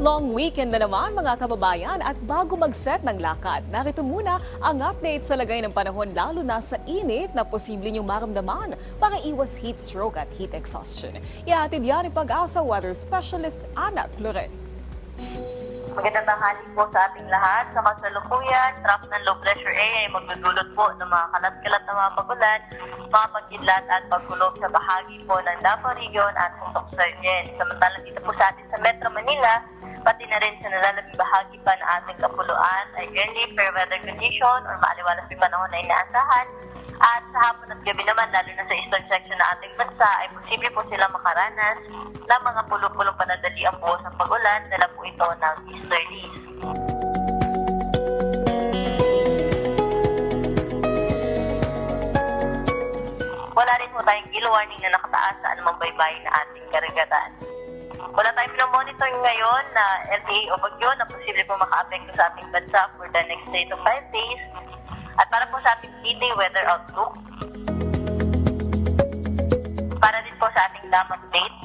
Long weekend na naman mga kababayan at bago mag-set ng lakad, narito muna ang update sa lagay ng panahon lalo na sa init na posible niyong maramdaman para iwas heat stroke at heat exhaustion. Ihatid yan ni Pag-asa Weather Specialist Ana Cloret. Magandang tanghali po sa ating lahat. Sa kasalukuyan, trough ng low pressure area ay magdudulot po ng mga kalat-kalat na mga magulan, mga pagkidlat at pagkulog sa bahagi po ng Davao Region at Susok Sargen. Samantalang dito po sa atin sa Metro Manila, pati na rin sa nalalabing bahagi pa ng ating kapuluan ay early fair weather condition or maaliwalas yung panahon na inaasahan. At sa hapon at gabi naman, lalo na sa eastern section ng ating bansa, ay posible po silang makaranas ng mga pulong-pulong panadali ang buhos ng pagulan, dala po ito ng easterlies. Wala rin po tayong gill warning na nakataas sa anumang baybay na ating karagatan. Wala tayong pinomonitor ngayon na LTA o bagyo na posible po maka-apekto sa ating bansa for the next 3 to 5 days. At para po sa ating 3-day weather outlook, para din po sa ating dam update,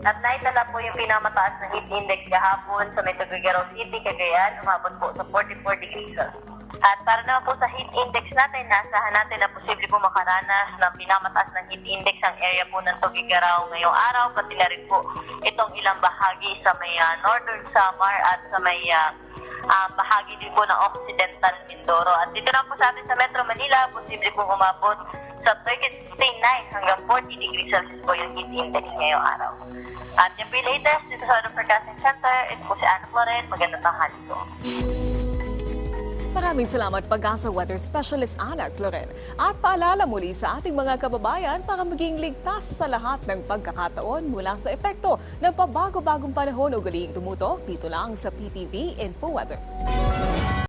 At po yung pinamataas na heat index kahapon sa Metro Guigaro City, Cagayan, umabot po sa 44 degrees Celsius. At para naman po sa heat index natin, nasahan natin na posible po makaranas ng pinamataas ng heat index ang area po ng Tugigaraw ngayong araw, pati na rin po itong ilang bahagi sa may ah, Northern Samar at sa may ah, ah, bahagi din po ng Occidental Mindoro. At dito na po sa atin sa Metro Manila, posible po umabot sa 39 hanggang 40 degrees Celsius po yung heat index ngayong araw. At yung po latest dito sa Auto Forecasting Center, ito po si Ana Flores. Magandang tanghali po. Maraming salamat Pag-asa Weather Specialist Ana Cloret. At paalala muli sa ating mga kababayan para maging ligtas sa lahat ng pagkakataon mula sa epekto ng pabago-bagong panahon o galing tumutok dito lang sa PTV Info Weather.